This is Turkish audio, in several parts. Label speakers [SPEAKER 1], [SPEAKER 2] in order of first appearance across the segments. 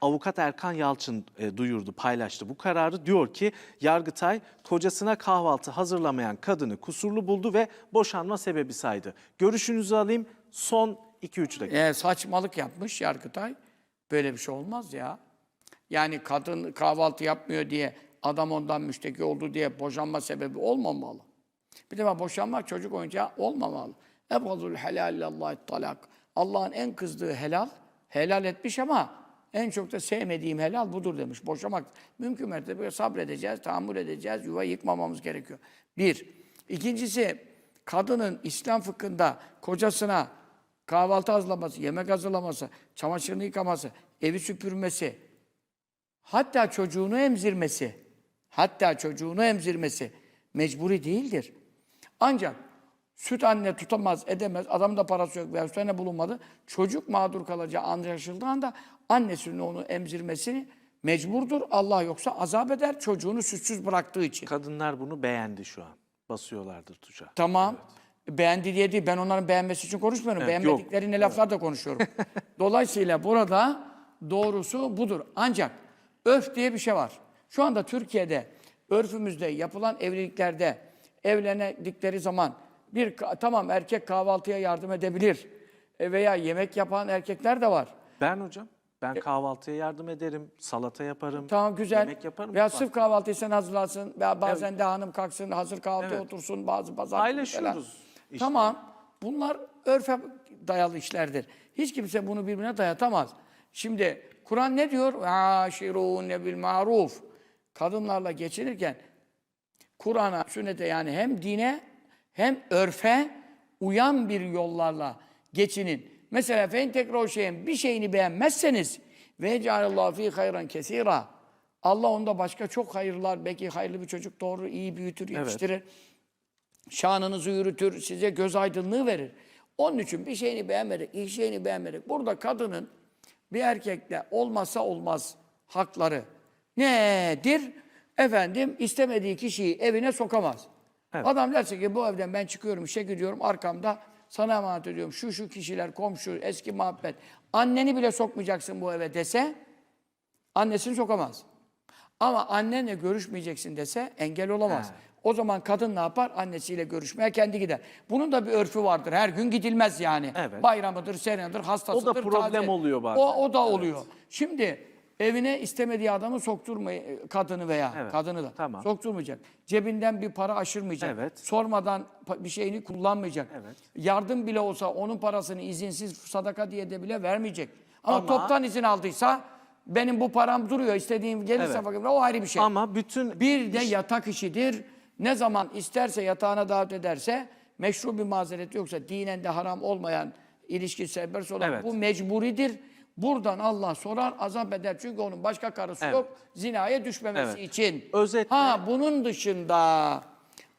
[SPEAKER 1] Avukat Erkan Yalçın e, duyurdu, paylaştı bu kararı. Diyor ki Yargıtay kocasına kahvaltı hazırlamayan kadını kusurlu buldu ve boşanma sebebi saydı. Görüşünüzü alayım son 2-3 dakika.
[SPEAKER 2] E, saçmalık yapmış Yargıtay. Böyle bir şey olmaz ya. Yani kadın kahvaltı yapmıyor diye adam ondan müşteki oldu diye boşanma sebebi olmamalı. Bir de ben boşanmak çocuk oyuncağı olmamalı. Ebgazul helal talak. Allah'ın en kızdığı helal, helal etmiş ama en çok da sevmediğim helal budur demiş. Boşamak mümkün mertebe sabredeceğiz, tahammül edeceğiz, yuva yıkmamamız gerekiyor. Bir. İkincisi, kadının İslam fıkhında kocasına kahvaltı hazırlaması, yemek hazırlaması, çamaşırını yıkaması, evi süpürmesi, hatta çocuğunu emzirmesi, hatta çocuğunu emzirmesi mecburi değildir. Ancak süt anne tutamaz, edemez, adamın da parası yok veya süt anne bulunmadı. Çocuk mağdur kalacağı anlaşıldığı anda annesinin onu emzirmesini mecburdur. Allah yoksa azap eder çocuğunu sütsüz bıraktığı için.
[SPEAKER 1] Kadınlar bunu beğendi şu an. Basıyorlardır tuşa.
[SPEAKER 2] Tamam. Beğendi diye değil. Ben onların beğenmesi için konuşmuyorum.
[SPEAKER 1] Evet,
[SPEAKER 2] Beğenmediklerine laflar da konuşuyorum. Dolayısıyla burada doğrusu budur. Ancak örf diye bir şey var. Şu anda Türkiye'de örfümüzde yapılan evliliklerde evlenedikleri zaman bir tamam erkek kahvaltıya yardım edebilir E, veya yemek yapan erkekler de var.
[SPEAKER 1] Ben hocam, ben kahvaltıya yardım ederim, salata yaparım,
[SPEAKER 2] E- Tamam güzel.
[SPEAKER 1] yemek yaparım.
[SPEAKER 2] Veya sırf kahvaltıyı sen hazırlarsın. Veya bazen de hanım kalksın hazır kahvaltıya
[SPEAKER 1] Evet.
[SPEAKER 2] otursun. Bazı pazar
[SPEAKER 1] Paylaşıyoruz işte.
[SPEAKER 2] Tamam. Bunlar örfe dayalı işlerdir. Hiç kimse bunu birbirine dayatamaz. Şimdi Kur'an ne diyor? Aşirûne bil maruf. Kadınlarla geçinirken Kur'an'a, sünnete yani hem dine hem örfe uyan bir yollarla geçinin. Mesela fen tekrar şeyin bir şeyini beğenmezseniz ve cealallahu fi hayran kesira. Allah onda başka çok hayırlar, belki hayırlı bir çocuk doğru iyi büyütür, yetiştirir. Şanınızı yürütür, size göz aydınlığı verir. Onun için bir şeyini beğenmedik, iyi şeyini beğenmedik. Burada kadının bir erkekle olmazsa olmaz hakları nedir? Efendim istemediği kişiyi evine sokamaz.
[SPEAKER 1] Evet.
[SPEAKER 2] Adam derse ki bu evden ben çıkıyorum, işe gidiyorum, arkamda sana emanet ediyorum. Şu şu kişiler, komşu, eski muhabbet. Anneni bile sokmayacaksın bu eve dese, annesini sokamaz. Ama annenle görüşmeyeceksin dese engel olamaz.
[SPEAKER 1] He.
[SPEAKER 2] O zaman kadın ne yapar? Annesiyle görüşmeye kendi gider. Bunun da bir örfü vardır. Her gün gidilmez yani.
[SPEAKER 1] Evet.
[SPEAKER 2] Bayramıdır, senedir, hastasıdır.
[SPEAKER 1] O da problem
[SPEAKER 2] taze.
[SPEAKER 1] oluyor bazen.
[SPEAKER 2] O, o da oluyor. Şimdi evine istemediği adamı sokturmay kadını veya
[SPEAKER 1] Evet,
[SPEAKER 2] kadını da
[SPEAKER 1] tamam.
[SPEAKER 2] sokturmayacak. Cebinden bir para aşırmayacak.
[SPEAKER 1] Evet.
[SPEAKER 2] Sormadan bir şeyini kullanmayacak.
[SPEAKER 1] Evet.
[SPEAKER 2] Yardım bile olsa onun parasını izinsiz sadaka diye de bile vermeyecek. Ama,
[SPEAKER 1] Ama-
[SPEAKER 2] toptan izin aldıysa benim bu param duruyor istediğim gelirse
[SPEAKER 1] Evet.
[SPEAKER 2] fakir o ayrı bir şey.
[SPEAKER 1] Ama bütün
[SPEAKER 2] Bir de yatak işidir. Ne zaman isterse yatağına davet ederse meşru bir mazeret yoksa dinen de haram olmayan ilişki serbest olan
[SPEAKER 1] Evet.
[SPEAKER 2] bu mecburidir. Buradan Allah sorar, azap eder. Çünkü onun başka karısı
[SPEAKER 1] Evet.
[SPEAKER 2] yok. Zinaya düşmemesi
[SPEAKER 1] Evet.
[SPEAKER 2] için.
[SPEAKER 1] Özetle-
[SPEAKER 2] Ha bunun dışında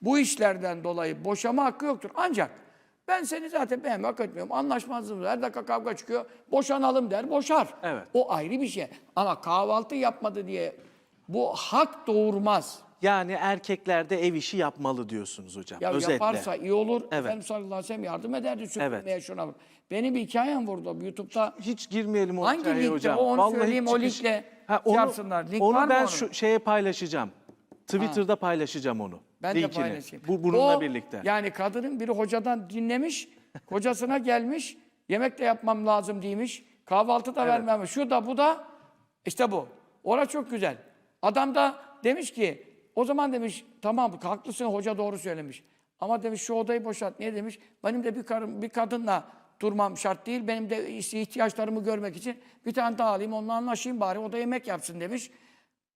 [SPEAKER 2] bu işlerden dolayı boşama hakkı yoktur. Ancak ben seni zaten beğenmek etmiyorum. Anlaşmazlığımız her dakika kavga çıkıyor. Boşanalım der, boşar.
[SPEAKER 1] Evet.
[SPEAKER 2] O ayrı bir şey. Ama kahvaltı yapmadı diye bu hak doğurmaz.
[SPEAKER 1] yani erkekler de ev işi yapmalı diyorsunuz hocam.
[SPEAKER 2] Ya
[SPEAKER 1] Özetle.
[SPEAKER 2] yaparsa iyi olur.
[SPEAKER 1] Evet.
[SPEAKER 2] Efendimiz sallallahu aleyhi ve sellem yardım ederdi
[SPEAKER 1] Evet.
[SPEAKER 2] şuna. Benim bir hikayem vurdu YouTube'da.
[SPEAKER 1] hiç girmeyelim o
[SPEAKER 2] Hangi linkte?
[SPEAKER 1] hocam.
[SPEAKER 2] O onu
[SPEAKER 1] Vallahi
[SPEAKER 2] söyleyeyim, o linkle
[SPEAKER 1] Ha, onu,
[SPEAKER 2] yapsınlar. Link
[SPEAKER 1] onu
[SPEAKER 2] var mı
[SPEAKER 1] ben
[SPEAKER 2] onun?
[SPEAKER 1] şu şeye paylaşacağım. Twitter'da paylaşacağım onu.
[SPEAKER 2] Ben de
[SPEAKER 1] linkini.
[SPEAKER 2] paylaşayım.
[SPEAKER 1] Bu bununla
[SPEAKER 2] O,
[SPEAKER 1] birlikte.
[SPEAKER 2] Yani kadının biri hocadan dinlemiş, kocasına gelmiş, yemek de yapmam lazım demiş, kahvaltı da
[SPEAKER 1] Evet.
[SPEAKER 2] vermem. Şu da bu da, işte bu. Ora çok güzel. Adam da demiş ki, o zaman demiş, tamam haklısın hoca doğru söylemiş. Ama demiş şu odayı boşalt. Niye demiş? Benim de bir, karım, bir kadınla durmam şart değil. Benim de ihtiyaçlarımı görmek için bir tane daha alayım, onunla anlaşayım bari. O da yemek yapsın demiş.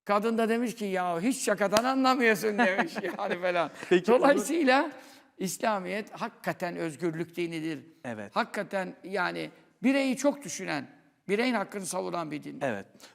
[SPEAKER 2] Kadın da demiş ki ya hiç şakadan anlamıyorsun demiş yani falan.
[SPEAKER 1] Peki
[SPEAKER 2] Dolayısıyla İslamiyet hakikaten özgürlük dinidir.
[SPEAKER 1] Evet.
[SPEAKER 2] Hakikaten yani bireyi çok düşünen, bireyin hakkını savunan bir din.
[SPEAKER 1] Evet.